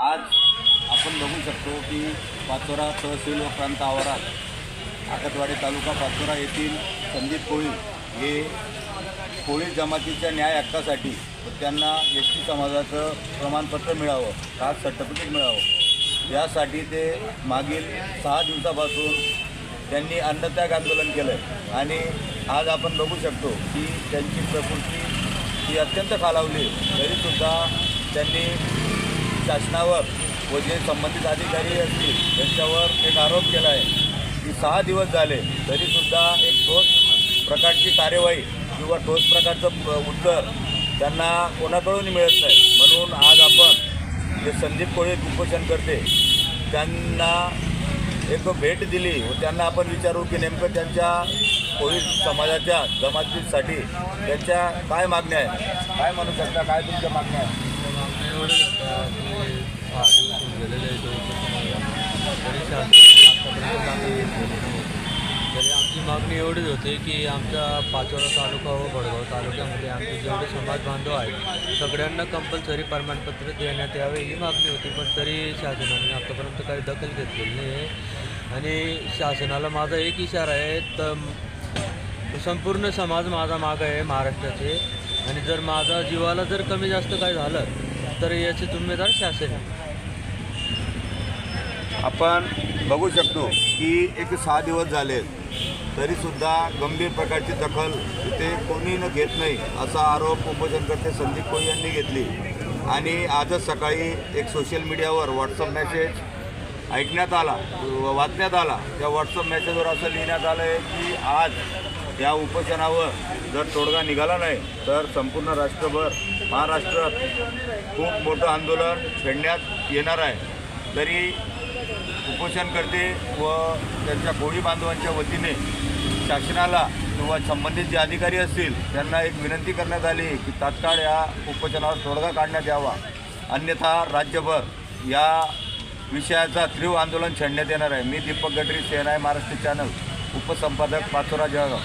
आज आपण बघू शकतो की पाचोरा तहसील व प्रांत आवारात आकतवाडी तालुका पाचोरा येथील संदीप कोळी हे कोळी जमातीच्या न्याय हक्कासाठी व त्यांना एस टी समाजाचं प्रमाणपत्र मिळावं कास्ट सर्टिफिकेट मिळावं. यासाठी ते मागील सहा दिवसापासून त्यांनी अन्नत्याग आंदोलन केलं आहे आणि आज आपण बघू शकतो की त्यांची प्रकृती ही अत्यंत खालावली तरीसुद्धा त्यांनी शासनावर व जे संबंधित अधिकारी असतील त्यांच्यावर एक आरोप केला आहे की सहा दिवस झाले तरीसुद्धा एक ठोस प्रकारची कार्यवाही किंवा ठोस प्रकारचं उत्तर त्यांना कोणाकडून मिळत नाही. म्हणून आज आपण जे संदीप कोळी कुपोषण करते त्यांना एक भेट दिली व त्यांना आपण विचारू की नेमकं त्यांच्या कोळी समाजाच्या जमातीसाठी त्यांच्या काय मागण्या आहेत? काय म्हणू शकता? काय तुमच्या मागण्या आहेत एवढं होतं की सहा दिवस होऊन गेलेले आहे तो तरी शासन आतापर्यंत काही येत नाही. तरी आमची मागणी एवढीच होती की आमचा पाचोरा तालुका व बडगाव तालुक्यामध्ये आमचे जेवढे समाज बांधव आहेत सगळ्यांना कंपल्सरी प्रमाणपत्र देण्यात यावे ही मागणी होती. पण तरी शासनाने आतापर्यंत काही दखल घेतलेली नाही आहे आणि शासनाला माझा एक इशारा आहे तर संपूर्ण समाज माझा माग आहे महाराष्ट्राचे. आणि जर माझा जीवाला जर कमी जास्त काय झालं तर याचे जिम्मेदार शासन आहे. आपण बघू शकतो की एक सहा दिवस झाले तरीसुद्धा गंभीर प्रकारची दखल इथे कोणी न घेत नाही असा आरोप उपोषणकर्ते संदीप कोळी यांनी घेतली. आणि आजच सकाळी एक सोशल मीडियावर व्हॉट्सअप मेसेज ऐकण्यात आला व वाचण्यात आला. त्या व्हॉट्सअप मेसेजवर असं लिहिण्यात आलं आहे की आज या उपोषणावर जर तोडगा निघाला नाही तर संपूर्ण राष्ट्रभर महाराष्ट्रात खूप मोठं आंदोलन छेडण्यात येणार आहे. तरी उपोषणकर्ते व त्यांच्या कोळी बांधवांच्या वतीने शासनाला किंवा संबंधित जे अधिकारी असतील त्यांना एक विनंती करण्यात आली की तात्काळ या उपोषणावर तोडगा काढण्यात यावा. अन्यथा राज्यभर या विषयाचा तीव्र आंदोलन छेडण्यात येणार आहे. मी दीपक गडरी सेनाय महाराष्ट्र चॅनल उपसंपादक पाचोरा जळगाव.